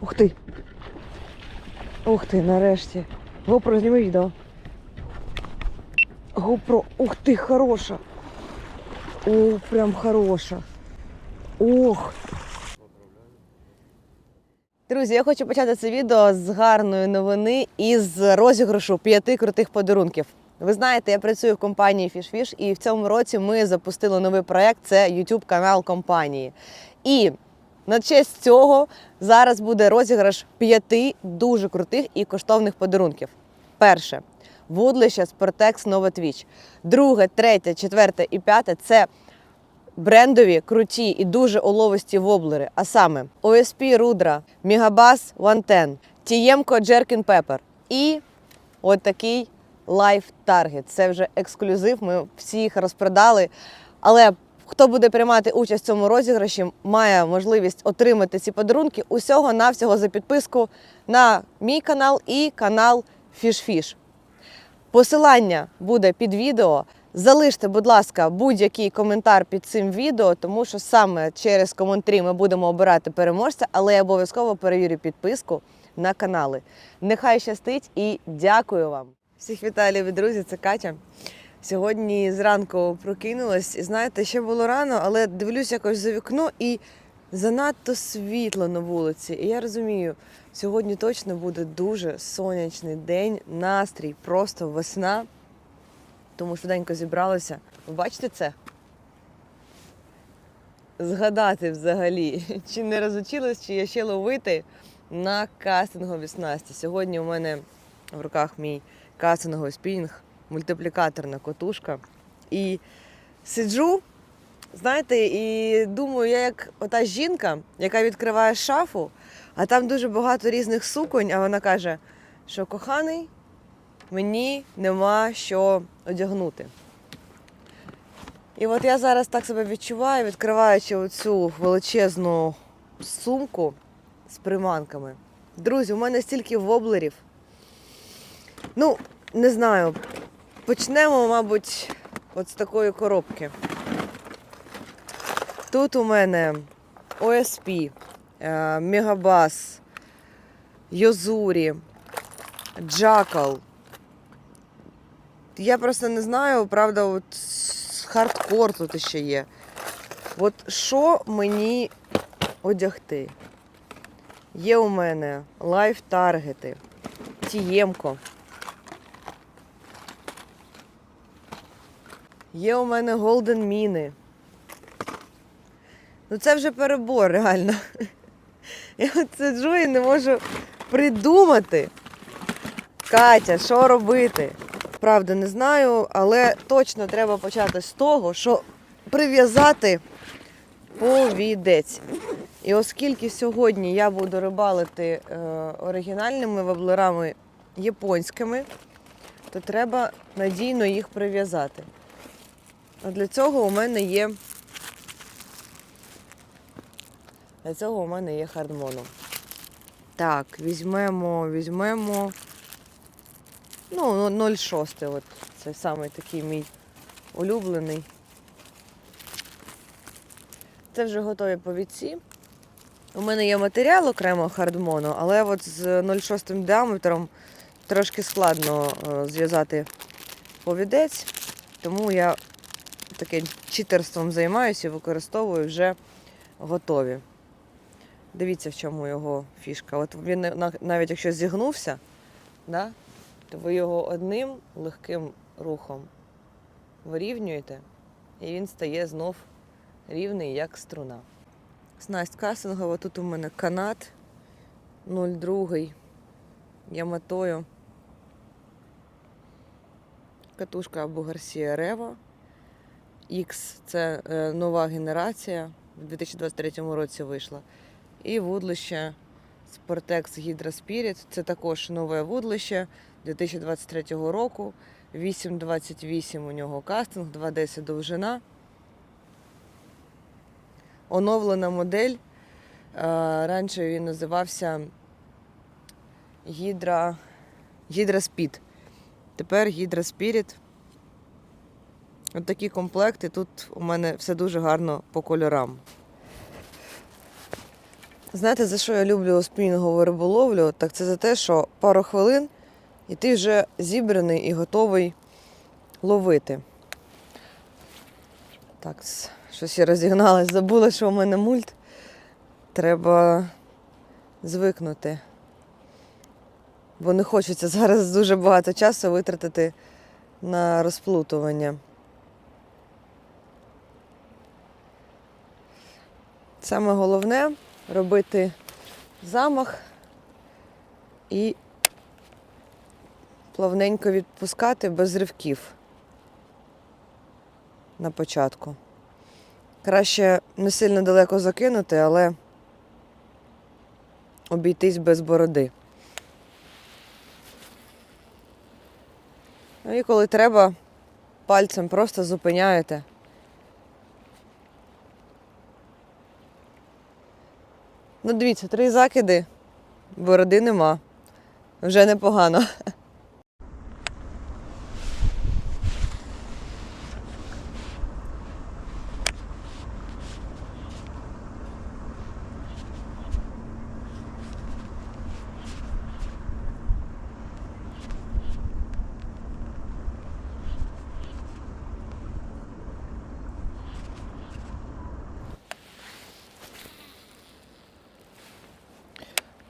Ух ти. Ух ти, нарешті. GoPro, зніми відео. GoPro, ух ти, хороша. О, прям хороша. Ох. Друзі, я хочу почати це відео з гарної новини із розіграшу п'яти крутих подарунків. Ви знаєте, я працюю в компанії FishFish, і в цьому році ми запустили новий проект. Це YouTube канал компанії. І на честь цього зараз буде розіграш п'яти дуже крутих і коштовних подарунків. Перше вудлище Nova Twitch. Друге, третє, четверте і п'яте це брендові, круті і дуже оловисті воблери, а саме OSP Rudra, Megabass 110, Тіємко Jerkin Pepper і от такий Life Target. Це вже ексклюзив. Ми всі їх розпродали. Але хто буде приймати участь в цьому розіграші, має можливість отримати ці подарунки усього навсього за підписку на мій канал і канал FishFish. Посилання буде під відео. Залиште, будь ласка, будь-який коментар під цим відео, тому що саме через коментарі ми будемо обирати переможця, але я обов'язково перевірю підписку на канали. Нехай щастить і дякую вам. Всіх вітаю, любі друзі, це Катя. Сьогодні зранку прокинулась, і знаєте, ще було рано, але дивлюсь якось за вікно і занадто світло на вулиці. І я розумію, сьогодні точно буде дуже сонячний день, настрій, просто весна. Тому швиденько зібралися. Ви бачите це? Згадати взагалі, чи не розучилась, чи я ще ловити на кастингові снасті. Сьогодні у мене в руках мій кастинговий спінінг, мультиплікаторна котушка. І сиджу, знаєте, і думаю, я як ота жінка, яка відкриває шафу, а там дуже багато різних суконь, а вона каже, що коханий, мені нема що одягнути. І от я зараз так себе відчуваю, відкриваючи оцю величезну сумку з приманками. Друзі, у мене стільки воблерів. Ну, не знаю. Почнемо, мабуть, от з такої коробки. Тут у мене OSP, е, Мегабас, Йозурі, Джакал. Я просто не знаю, правда, от хардкор тут ще є. От що мені одягти? Є у мене лайф таргети, тіємко. Є у мене голден міни. Ну це вже перебор, реально. Я сиджу і не можу придумати. Катя, що робити? Правда, не знаю, але точно треба почати з того, що прив'язати повідець. І оскільки сьогодні я буду рибалити е, оригінальними воблерами японськими, то треба надійно їх прив'язати. Для цього у мене є. Для цього у мене є хардмоно. Так, візьмемо, візьмемо. Ну, 0,6. От це саме такий мій улюблений. Це вже готові повідці. У мене є матеріал окремо хардмоно, але от з 0,6 діаметром трошки складно е, зв'язати повідець, тому я таким читерством займаюся і використовую вже готові. Дивіться, в чому його фішка. От він навіть якщо зігнувся, да, то ви його одним легким рухом вирівнюєте, і він стає знов рівний, як струна. Снасть касингова, тут у мене канат 0,2 Я яматою. Катушка або Гарсія Рева. X це е, нова генерація, в 2023 році вийшла. І вудлище Sportex Hydra Spirit. Це також нове вудлище 2023 року. 8,28 у нього кастинг, 2,10 довжина. Оновлена модель. Е, Раніше він називався Hydra, Hydra Speed. Тепер Hydra Spirit. От такі комплекти. Тут у мене все дуже гарно по кольорам. Знаєте, за що я люблю спінінгову риболовлю? Так це за те, що пару хвилин і ти вже зібраний і готовий ловити. Так, щось я розігналась, забула, що у мене мульт. Треба звикнути. Бо не хочеться зараз дуже багато часу витратити на розплутування. Саме головне робити замах і плавненько відпускати без ривків на початку. Краще не сильно далеко закинути, але обійтись без бороди. Ну і коли треба, пальцем просто зупиняєте. Ну, дивіться, три закиди, бороди нема. Вже непогано.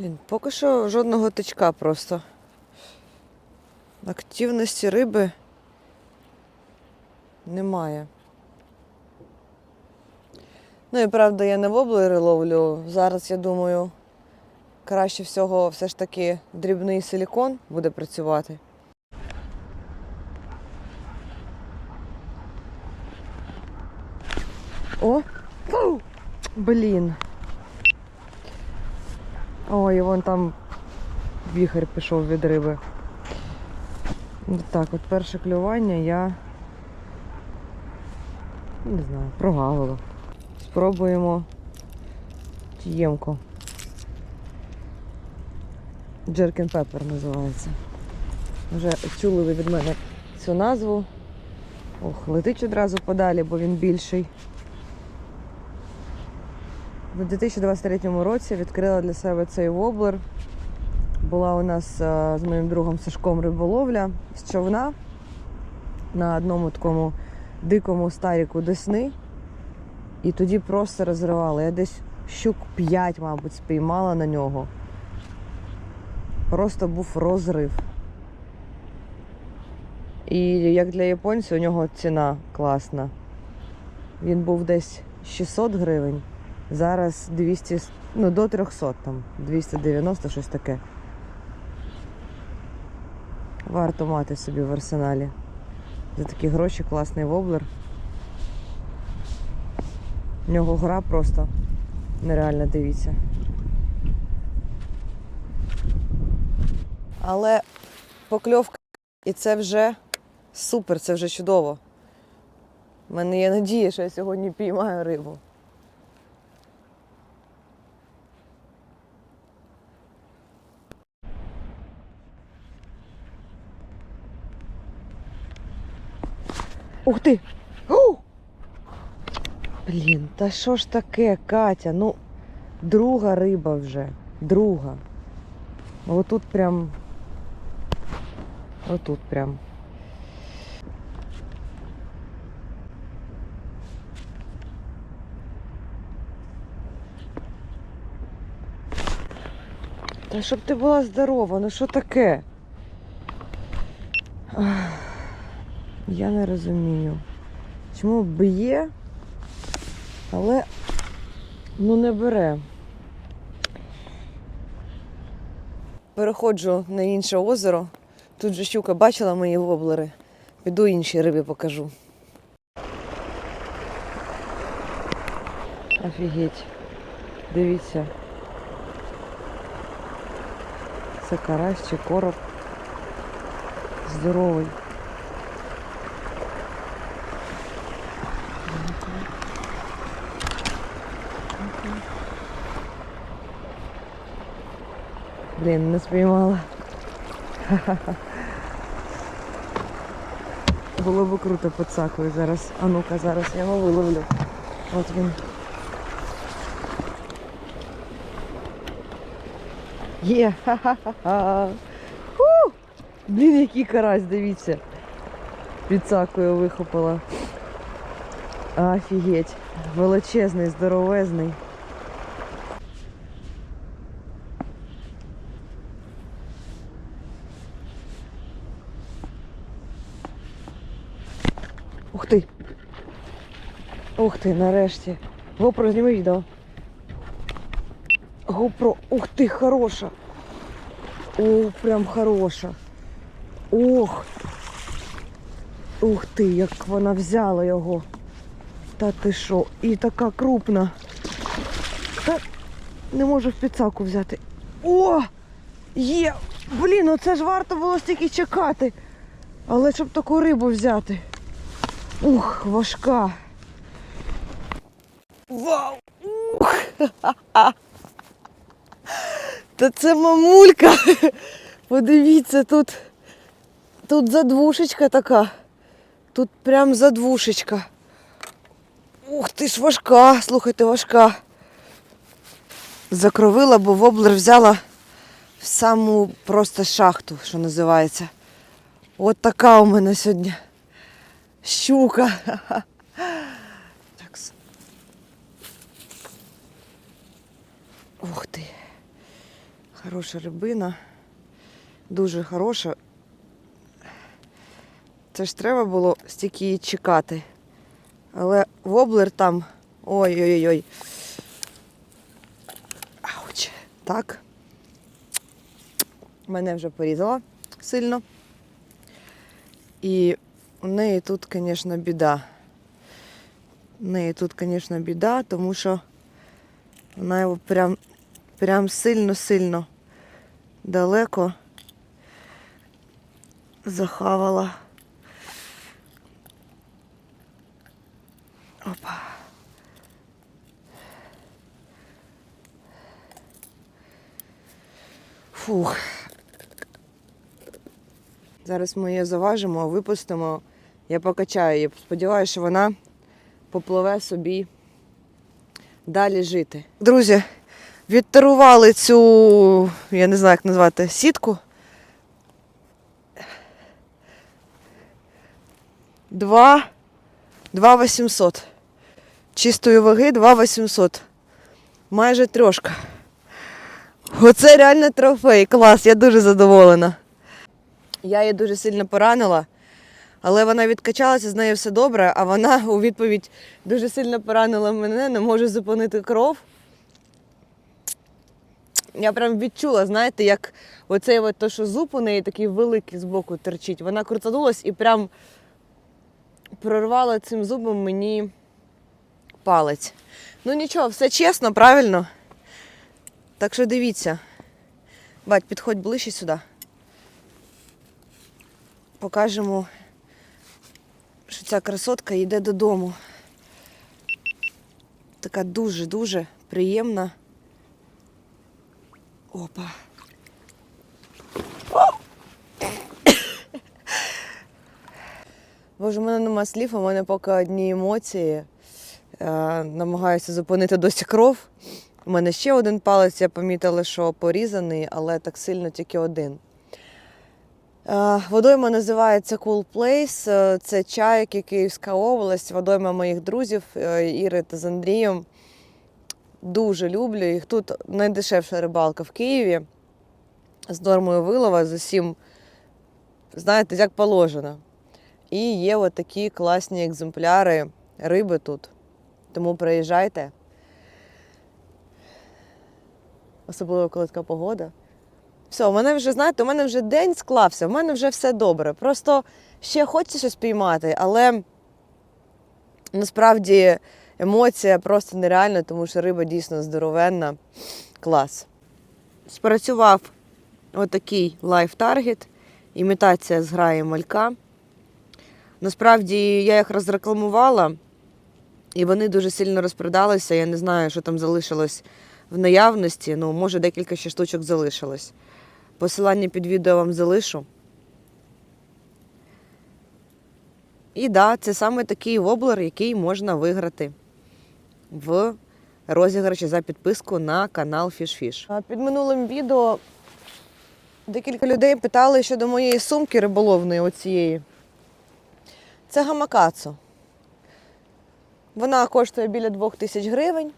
Блін, поки що жодного тичка просто. Активності риби немає. Ну і правда, я не воблери ловлю. Зараз, я думаю, краще всього все ж таки дрібний силікон буде працювати. О! Блін. Ой, вон там віхар пішов від риби. Так, от перше клювання я не знаю, прогавила. Спробуємо тіємку. Джеркен Пеппер називається. Вже чули ви від мене цю назву. Ох, летить одразу подалі, бо він більший. У 2023 році відкрила для себе цей воблер. Була у нас е, з моїм другом Сашком риболовля з човна на одному такому дикому старіку Десни. І тоді просто розривала. Я десь щук 5, мабуть, спіймала на нього. Просто був розрив. І як для японця у нього ціна класна. Він був десь 600 гривень. Зараз 200, ну до 300 там, 290, щось таке. Варто мати собі в арсеналі. За такі гроші класний воблер. В нього гра просто нереально дивіться. Але покльовка і це вже супер, це вже чудово. У мене є надія, що я сьогодні піймаю рибу. Ух ти! У! Блін, та що ж таке, Катя? Ну, друга риба вже. Друга. Отут прям. Отут прям. Та щоб ти була здорова, ну що таке? Ах, Я не розумію. Чому б'є, але ну не бере. Переходжу на інше озеро. Тут же щука бачила мої воблери. Піду інші риби покажу. Офігеть. Дивіться. Це карась чи короб. Здоровий. Блін, не спіймала. Було б круто під сакою зараз. А ну-ка, зараз я його виловлю. От він. Є! Ха-ха-ха! Ху! Блін, який карась, дивіться. Підсакою вихопила. Офігеть. Величезний, здоровезний. Ух ти! Ух ти, нарешті. GoPro, зніми відео. GoPro, ух ти, хороша. О, прям хороша. Ох. Ух ти, як вона взяла його. Та ти що? І така крупна. Та не можу в підсаку взяти. О! Є! Блін, ну це ж варто було стільки чекати. Але щоб таку рибу взяти. Ух, важка. Вау! Ух! Та це мамулька. Подивіться, тут, тут задвушечка така. Тут прям задвушечка. Ух ти ж важка, слухайте, важка. Закровила, бо воблер взяла в саму просто шахту, що називається. От така у мене сьогодні щука. Так. с- Ух ти. Хороша рибина. Дуже хороша. Це ж треба було стільки її чекати. Але воблер там. Ой-ой-ой. Ауч. Так. Мене вже порізала сильно. І у неї тут, звісно, біда. У неї тут, звісно, біда, тому що вона його прям, прям сильно-сильно далеко захавала. Опа. Фух. Зараз ми її заважимо, випустимо. Я покачаю її. Сподіваюся, що вона попливе собі далі жити. Друзі, відтарували цю, я не знаю, як назвати, сітку. Два, два 800. Чистої ваги 2 800. Майже трьошка. Оце реально трофей. Клас, я дуже задоволена. Я її дуже сильно поранила, але вона відкачалася, з нею все добре, а вона у відповідь дуже сильно поранила мене, не може зупинити кров. Я прям відчула, знаєте, як оцей от то, що зуб у неї такий великий збоку терчить. Вона крутанулась і прям прорвала цим зубом мені палець. Ну нічого, все чесно, правильно. Так що дивіться. Бать, підходь ближче сюди. Покажемо, що ця красотка йде додому. Така дуже-дуже приємна. Опа. Боже, у мене нема слів, у мене поки одні емоції. Е, намагаюся зупинити досі кров. У мене ще один палець, я помітила, що порізаний, але так сильно тільки один. Е, Водойма називається Cool Place. Е, Це Чайки, Київська область, водойма моїх друзів е, Іри та з Андрієм. Дуже люблю їх. Тут найдешевша рибалка в Києві з нормою вилова, з усім, знаєте, як положено. І є от такі класні екземпляри риби тут. Тому приїжджайте. Особливо, коли така погода. Все, у мене вже, знаєте, у мене вже день склався, у мене вже все добре. Просто ще хочеться щось піймати, але насправді емоція просто нереальна, тому що риба дійсно здоровенна. Клас. Спрацював отакий лайф-таргет, імітація зграї малька. Насправді я їх розрекламувала, і вони дуже сильно розпродалися. Я не знаю, що там залишилось в наявності. Ну, може, декілька ще штучок залишилось. Посилання під відео вам залишу. І да, це саме такий воблер, який можна виграти в розіграші за підписку на канал FishFish. Під минулим відео декілька людей питали щодо моєї сумки риболовної оцієї. Це гамакацу. Вона коштує біля 2000 гривень.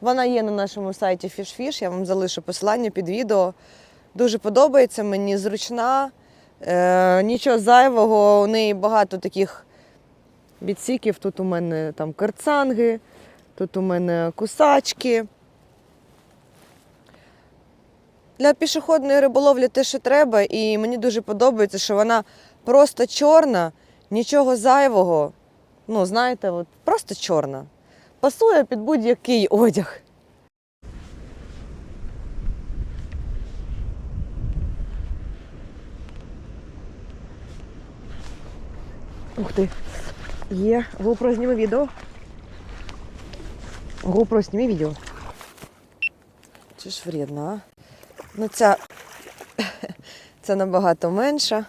Вона є на нашому сайті FishFish, я вам залишу посилання під відео. Дуже подобається мені, зручна, е, нічого зайвого, у неї багато таких відсіків. Тут у мене там карцанги, тут у мене кусачки. Для пішохідної риболовлі те, що треба, і мені дуже подобається, що вона просто чорна, нічого зайвого. Ну, знаєте, от просто чорна. Пасує під будь-який одяг. Ух ти. Є. GoPro зніми відео. GoPro зніми відео. Чи ж вредно, а? Ну ця, ця набагато менша.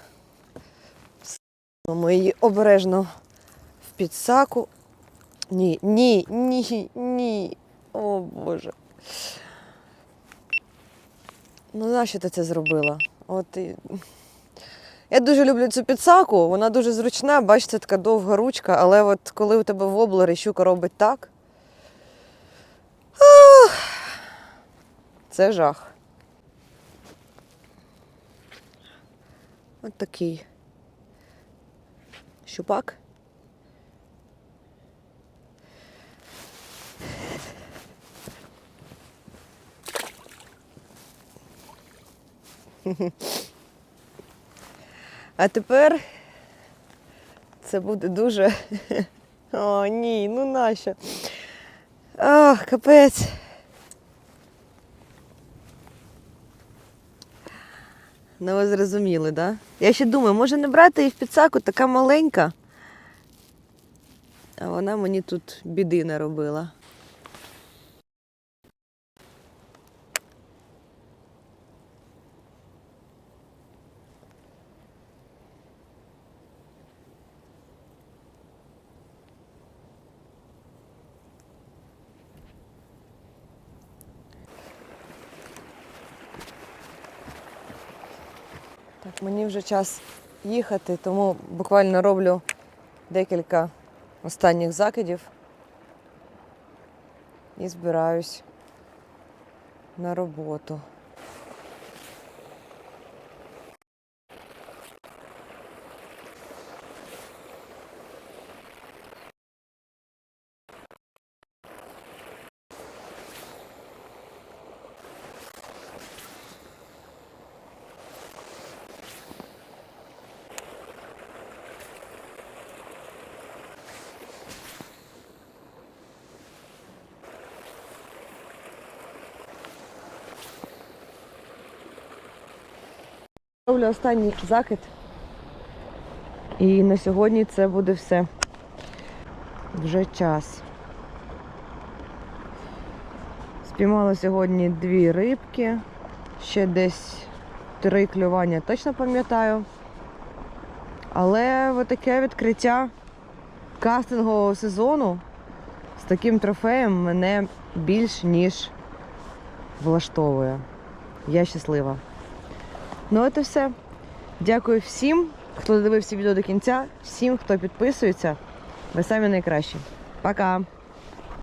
Ми її обережно в підсаку. Ні, ні, ні, ні. О Боже. Ну, нащо ти це зробила? От і... Я дуже люблю цю підсаку, вона дуже зручна, бачите, така довга ручка, але от коли у тебе воблер і щука робить так. Це жах. От такий щупак. А тепер це буде дуже. О, ні, ну нащо? Ах, капець. Ну, ви зрозуміли, так? Да? Я ще думаю, може не брати її в підсаку, така маленька. А вона мені тут біди наробила. Так, вже час їхати, тому буквально роблю декілька останніх закидів і збираюсь на роботу. Роблю останній закид. І на сьогодні це буде все. Вже час. Спіймала сьогодні дві рибки, ще десь три клювання, точно пам'ятаю. Але таке відкриття кастингового сезону з таким трофеєм мене більш ніж влаштовує. Я щаслива. Ну, от все. Дякую всім, хто додивився відео до кінця, всім, хто підписується. Ви самі найкращі. Пока!